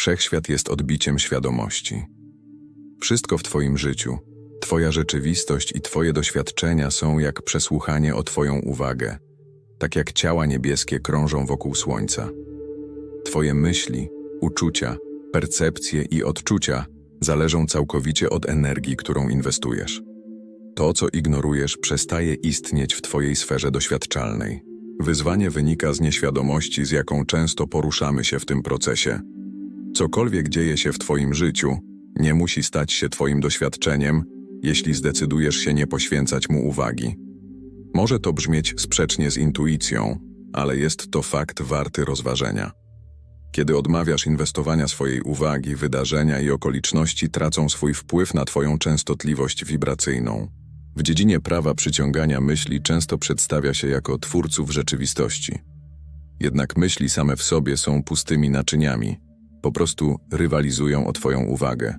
Wszechświat jest odbiciem świadomości. Wszystko w Twoim życiu, Twoja rzeczywistość i Twoje doświadczenia są jak przesłuchanie o Twoją uwagę, tak jak ciała niebieskie krążą wokół Słońca. Twoje myśli, uczucia, percepcje i odczucia zależą całkowicie od energii, którą inwestujesz. To, co ignorujesz, przestaje istnieć w Twojej sferze doświadczalnej. Wyzwanie wynika z nieświadomości, z jaką często poruszamy się w tym procesie. Cokolwiek dzieje się w Twoim życiu, nie musi stać się Twoim doświadczeniem, jeśli zdecydujesz się nie poświęcać mu uwagi. Może to brzmieć sprzecznie z intuicją, ale jest to fakt warty rozważenia. Kiedy odmawiasz inwestowania swojej uwagi, wydarzenia i okoliczności tracą swój wpływ na Twoją częstotliwość wibracyjną. W dziedzinie prawa przyciągania myśli często przedstawia się jako twórców rzeczywistości. Jednak myśli same w sobie są pustymi naczyniami, po prostu rywalizują o Twoją uwagę.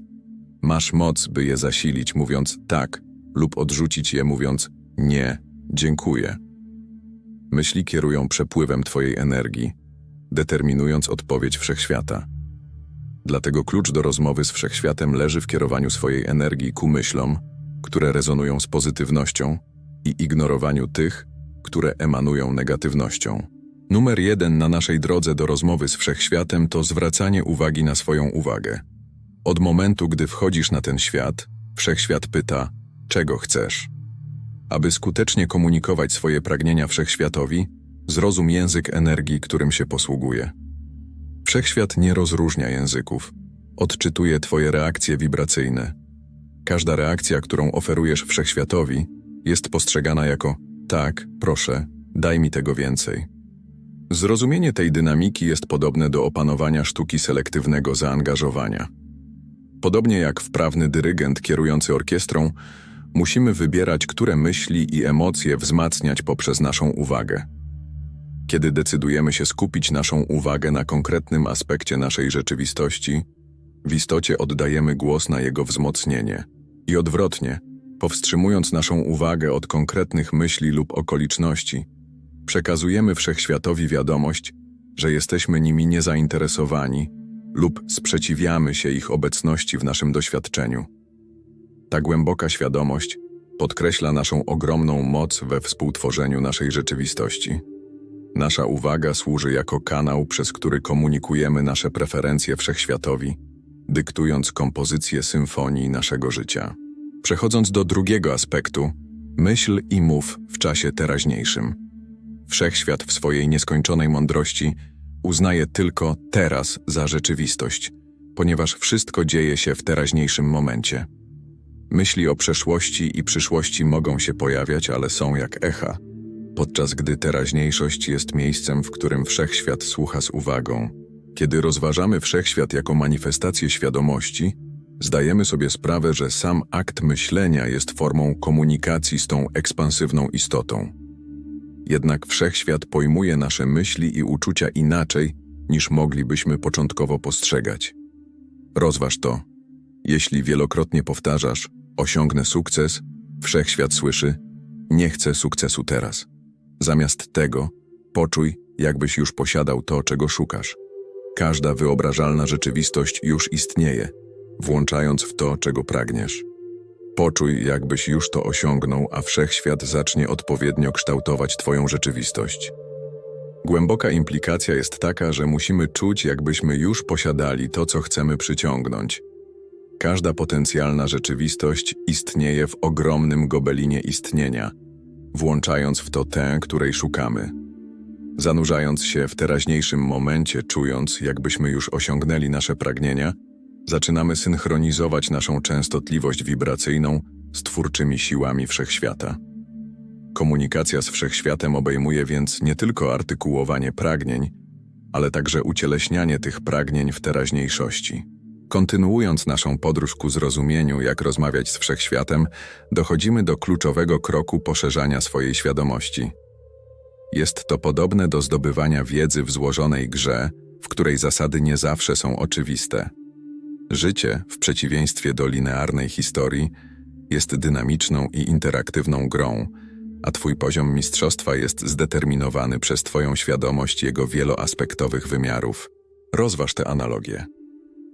Masz moc, by je zasilić, mówiąc tak, lub odrzucić je, mówiąc nie, dziękuję. Myśli kierują przepływem Twojej energii, determinując odpowiedź wszechświata. Dlatego klucz do rozmowy z wszechświatem leży w kierowaniu swojej energii ku myślom, które rezonują z pozytywnością i ignorowaniu tych, które emanują negatywnością. Numer jeden na naszej drodze do rozmowy z wszechświatem to zwracanie uwagi na swoją uwagę. Od momentu, gdy wchodzisz na ten świat, wszechświat pyta, czego chcesz. Aby skutecznie komunikować swoje pragnienia wszechświatowi, zrozum język energii, którym się posługuje. Wszechświat nie rozróżnia języków, odczytuje Twoje reakcje wibracyjne. Każda reakcja, którą oferujesz wszechświatowi, jest postrzegana jako tak, proszę, daj mi tego więcej. Zrozumienie tej dynamiki jest podobne do opanowania sztuki selektywnego zaangażowania. Podobnie jak wprawny dyrygent kierujący orkiestrą, musimy wybierać, które myśli i emocje wzmacniać poprzez naszą uwagę. Kiedy decydujemy się skupić naszą uwagę na konkretnym aspekcie naszej rzeczywistości, w istocie oddajemy głos na jego wzmocnienie. I odwrotnie, powstrzymując naszą uwagę od konkretnych myśli lub okoliczności, przekazujemy wszechświatowi wiadomość, że jesteśmy nimi niezainteresowani lub sprzeciwiamy się ich obecności w naszym doświadczeniu. Ta głęboka świadomość podkreśla naszą ogromną moc we współtworzeniu naszej rzeczywistości. Nasza uwaga służy jako kanał, przez który komunikujemy nasze preferencje wszechświatowi, dyktując kompozycję symfonii naszego życia. Przechodząc do drugiego aspektu, myśl i mów w czasie teraźniejszym. Wszechświat w swojej nieskończonej mądrości uznaje tylko teraz za rzeczywistość, ponieważ wszystko dzieje się w teraźniejszym momencie. Myśli o przeszłości i przyszłości mogą się pojawiać, ale są jak echa, podczas gdy teraźniejszość jest miejscem, w którym wszechświat słucha z uwagą. Kiedy rozważamy wszechświat jako manifestację świadomości, zdajemy sobie sprawę, że sam akt myślenia jest formą komunikacji z tą ekspansywną istotą. Jednak wszechświat pojmuje nasze myśli i uczucia inaczej, niż moglibyśmy początkowo postrzegać. Rozważ to. Jeśli wielokrotnie powtarzasz, osiągnę sukces, wszechświat słyszy, nie chcę sukcesu teraz. Zamiast tego, poczuj, jakbyś już posiadał to, czego szukasz. Każda wyobrażalna rzeczywistość już istnieje, włączając w to, czego pragniesz. Poczuj, jakbyś już to osiągnął, a wszechświat zacznie odpowiednio kształtować Twoją rzeczywistość. Głęboka implikacja jest taka, że musimy czuć, jakbyśmy już posiadali to, co chcemy przyciągnąć. Każda potencjalna rzeczywistość istnieje w ogromnym gobelinie istnienia, włączając w to tę, której szukamy. Zanurzając się w teraźniejszym momencie, czując, jakbyśmy już osiągnęli nasze pragnienia, zaczynamy synchronizować naszą częstotliwość wibracyjną z twórczymi siłami wszechświata. Komunikacja z wszechświatem obejmuje więc nie tylko artykułowanie pragnień, ale także ucieleśnianie tych pragnień w teraźniejszości. Kontynuując naszą podróż ku zrozumieniu, jak rozmawiać z wszechświatem, dochodzimy do kluczowego kroku poszerzania swojej świadomości. Jest to podobne do zdobywania wiedzy w złożonej grze, w której zasady nie zawsze są oczywiste. Życie, w przeciwieństwie do linearnej historii, jest dynamiczną i interaktywną grą, a Twój poziom mistrzostwa jest zdeterminowany przez Twoją świadomość jego wieloaspektowych wymiarów. Rozważ tę analogię.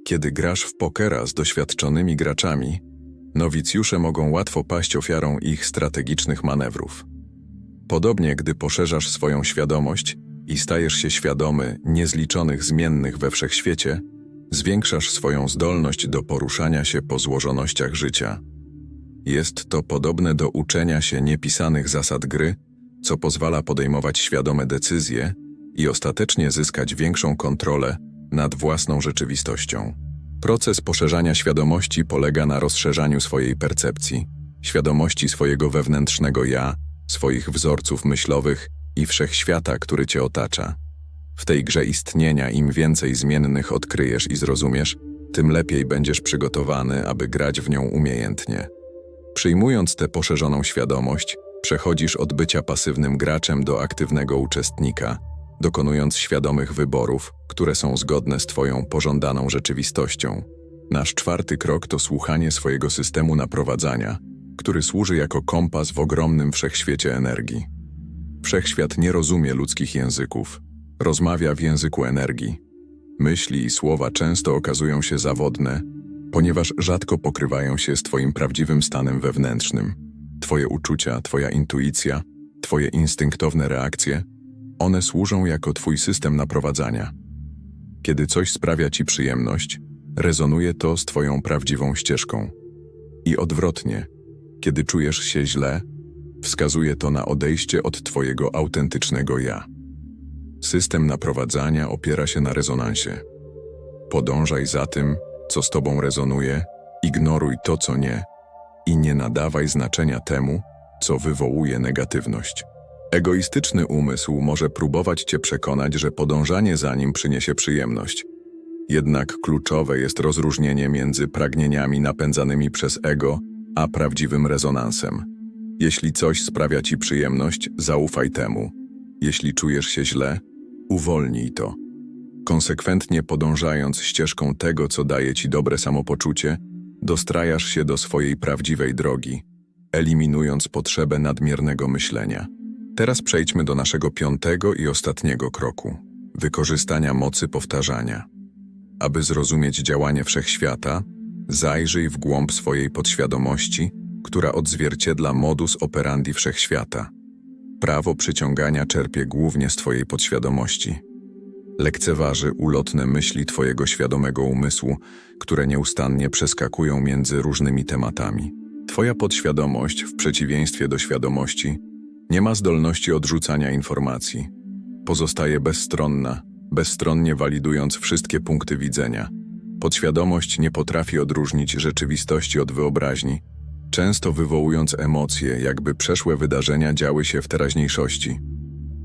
Kiedy grasz w pokera z doświadczonymi graczami, nowicjusze mogą łatwo paść ofiarą ich strategicznych manewrów. Podobnie, gdy poszerzasz swoją świadomość i stajesz się świadomy niezliczonych zmiennych we wszechświecie, zwiększasz swoją zdolność do poruszania się po złożonościach życia. Jest to podobne do uczenia się niepisanych zasad gry, co pozwala podejmować świadome decyzje i ostatecznie zyskać większą kontrolę nad własną rzeczywistością. Proces poszerzania świadomości polega na rozszerzaniu swojej percepcji, świadomości swojego wewnętrznego ja, swoich wzorców myślowych i wszechświata, który cię otacza. W tej grze istnienia im więcej zmiennych odkryjesz i zrozumiesz, tym lepiej będziesz przygotowany, aby grać w nią umiejętnie. Przyjmując tę poszerzoną świadomość, przechodzisz od bycia pasywnym graczem do aktywnego uczestnika, dokonując świadomych wyborów, które są zgodne z Twoją pożądaną rzeczywistością. Nasz czwarty krok to słuchanie swojego systemu naprowadzania, który służy jako kompas w ogromnym wszechświecie energii. Wszechświat nie rozumie ludzkich języków, rozmawia w języku energii. Myśli i słowa często okazują się zawodne, ponieważ rzadko pokrywają się z Twoim prawdziwym stanem wewnętrznym. Twoje uczucia, Twoja intuicja, Twoje instynktowne reakcje one służą jako Twój system naprowadzania. Kiedy coś sprawia Ci przyjemność, rezonuje to z Twoją prawdziwą ścieżką. I odwrotnie, kiedy czujesz się źle, wskazuje to na odejście od Twojego autentycznego ja. System naprowadzania opiera się na rezonansie. Podążaj za tym, co z Tobą rezonuje, ignoruj to, co nie i nie nadawaj znaczenia temu, co wywołuje negatywność. Egoistyczny umysł może próbować cię przekonać, że podążanie za nim przyniesie przyjemność. Jednak kluczowe jest rozróżnienie między pragnieniami napędzanymi przez ego, a prawdziwym rezonansem. Jeśli coś sprawia ci przyjemność, zaufaj temu. Jeśli czujesz się źle, uwolnij to. Konsekwentnie podążając ścieżką tego, co daje ci dobre samopoczucie, dostrajasz się do swojej prawdziwej drogi, eliminując potrzebę nadmiernego myślenia. Teraz przejdźmy do naszego piątego i ostatniego kroku wykorzystania mocy powtarzania. Aby zrozumieć działanie wszechświata, zajrzyj w głąb swojej podświadomości, która odzwierciedla modus operandi wszechświata. Prawo przyciągania czerpie głównie z Twojej podświadomości. Lekceważy ulotne myśli Twojego świadomego umysłu, które nieustannie przeskakują między różnymi tematami. Twoja podświadomość, w przeciwieństwie do świadomości, nie ma zdolności odrzucania informacji. Pozostaje bezstronna, bezstronnie walidując wszystkie punkty widzenia. Podświadomość nie potrafi odróżnić rzeczywistości od wyobraźni, często wywołując emocje, jakby przeszłe wydarzenia działy się w teraźniejszości.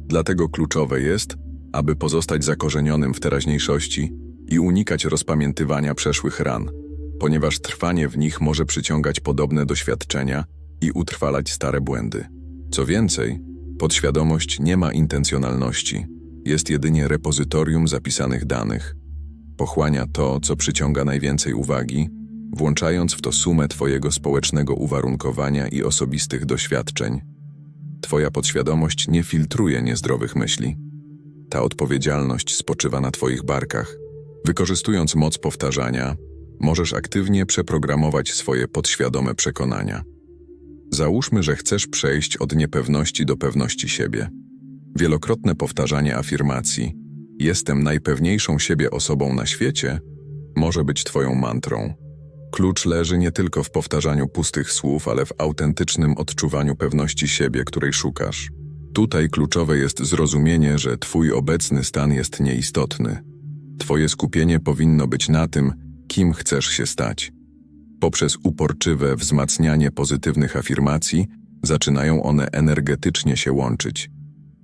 Dlatego kluczowe jest, aby pozostać zakorzenionym w teraźniejszości i unikać rozpamiętywania przeszłych ran, ponieważ trwanie w nich może przyciągać podobne doświadczenia i utrwalać stare błędy. Co więcej, podświadomość nie ma intencjonalności, jest jedynie repozytorium zapisanych danych. Pochłania to, co przyciąga najwięcej uwagi, włączając w to sumę Twojego społecznego uwarunkowania i osobistych doświadczeń. Twoja podświadomość nie filtruje niezdrowych myśli. Ta odpowiedzialność spoczywa na Twoich barkach. Wykorzystując moc powtarzania, możesz aktywnie przeprogramować swoje podświadome przekonania. Załóżmy, że chcesz przejść od niepewności do pewności siebie. Wielokrotne powtarzanie afirmacji jestem najpewniejszą siebie osobą na świecie może być Twoją mantrą. Klucz leży nie tylko w powtarzaniu pustych słów, ale w autentycznym odczuwaniu pewności siebie, której szukasz. Tutaj kluczowe jest zrozumienie, że Twój obecny stan jest nieistotny. Twoje skupienie powinno być na tym, kim chcesz się stać. Poprzez uporczywe wzmacnianie pozytywnych afirmacji zaczynają one energetycznie się łączyć.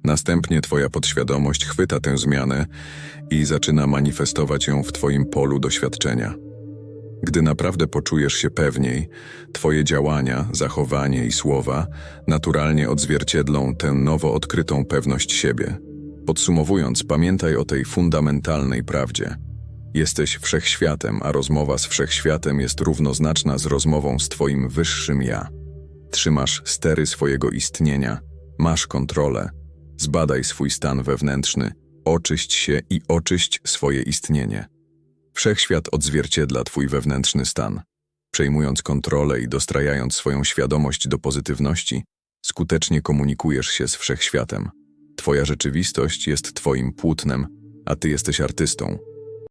Następnie Twoja podświadomość chwyta tę zmianę i zaczyna manifestować ją w Twoim polu doświadczenia. Gdy naprawdę poczujesz się pewniej, Twoje działania, zachowanie i słowa naturalnie odzwierciedlą tę nowo odkrytą pewność siebie. Podsumowując, pamiętaj o tej fundamentalnej prawdzie – Jesteś wszechświatem, a rozmowa z wszechświatem jest równoznaczna z rozmową z Twoim wyższym ja. Trzymasz stery swojego istnienia, masz kontrolę. Zbadaj swój stan wewnętrzny, oczyść się i oczyść swoje istnienie. Wszechświat odzwierciedla twój wewnętrzny stan. Przejmując kontrolę i dostrajając swoją świadomość do pozytywności, skutecznie komunikujesz się z wszechświatem. Twoja rzeczywistość jest twoim płótnem, a ty jesteś artystą.